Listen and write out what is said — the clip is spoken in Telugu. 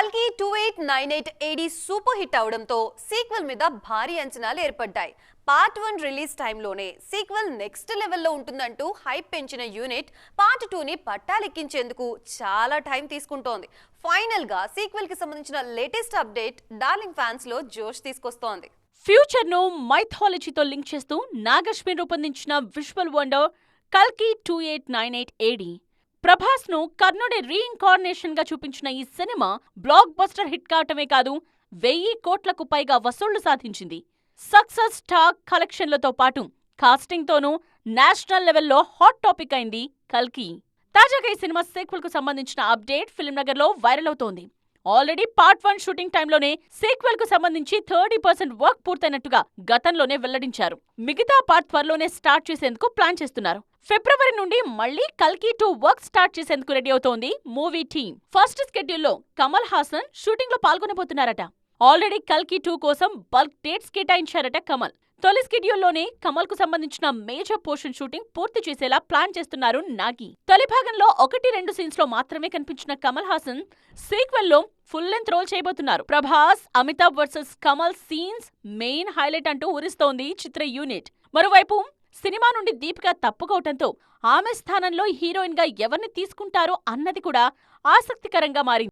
కల్కి two eight nine eight AD super hit అవడంతో సీక్వెల్ మీద భారీ అంచనాలు ఏర్పడ్డాయి. పార్ట్ వన్ రిలీజ్ టైంలోనే సీక్వెల్ నెక్స్ట్ లెవెల్లో ఉంటుందంటూ హైప్ పెంచిన యూనిట్ పార్ట్ టూని పట్టాలెక్కించేందుకు చాలా టైం తీసుకుంటోంది. ఫైనల్గా సీక్వెల్కి సీక్వెల్కి సంబంధించిన లేటెస్ట్ అప్డేట్ డార్లింగ్ ఫ్యాన్స్లో జోష్ తీసుకొస్తోంది. ఫ్యూచర్ను మైథాలజీతో లింక్ చేస్తూ నాగశ్విన్ రూపొందించిన విజువల్ వండర్ కల్కి two eight nine eight AD. ప్రభాస్ను కర్ణుడి రీఇన్కార్నేషన్గా చూపించిన ఈ సినిమా బ్లాక్ బస్టర్ హిట్ కావటమే కాదు వెయ్యి కోట్లకు పైగా వసూళ్ళు సాధించింది. సక్సెస్ టాక్ కలెక్షన్లతో పాటు కాస్టింగ్తోనూ నేషనల్ లెవెల్లో హాట్ టాపిక్ అయింది కల్కి. తాజాగా ఈ సినిమా సీక్వెల్కు సంబంధించిన అప్డేట్ ఫిల్మ్ నగర్లో వైరల్ అవుతోంది. ఆల్రెడీ పార్ట్ వన్ షూటింగ్ టైంలోనే సీక్వెల్కు సంబంధించి థర్టీ పర్సెంట్ వర్క్ పూర్తయినట్టుగా గతంలోనే వెల్లడించారు. మిగతా పార్ట్ త్వరలోనే స్టార్ట్ చేసేందుకు ప్లాన్ చేస్తున్నారు. ఫిబ్రవరి నుండి మళ్ళీ కల్కి టూ వర్క్ స్టార్ట్ చేసేందుకు రెడీ అవుతోంది మూవీ టీమ్. ఫస్ట్ స్కెడ్యూల్లో కమల్ హాసన్ షూటింగ్లో పాల్గొనబోతున్నారట. ఆల్రెడీ కల్కి టూ కోసం బల్క్ డేట్స్ కేటాయించారట కమల్. తొలి స్కెడ్యూల్లోనే కమల్కు సంబంధించిన మేజర్ పోర్షన్ షూటింగ్ పూర్తి చేసేలా ప్లాన్ చేస్తున్నారు నాగి. తొలి భాగంలో ఒకటి రెండు సీన్స్లో మాత్రమే కనిపించిన కమల్ హాసన్ సీక్వెల్లో ఫుల్ లెంత్ రోల్ చేయబోతున్నారు. Prabhas Amitabh versus Kamal scenes main highlight అంటూ ఊరిస్తోంది చిత్ర యూనిట్. మరోవైపు సినిమా నుండి దీపిక తప్పుకోవటంతో ఆమె స్థానంలో హీరోయిన్గా ఎవరిని తీసుకుంటారో అన్నది కూడా ఆసక్తికరంగా మారింది.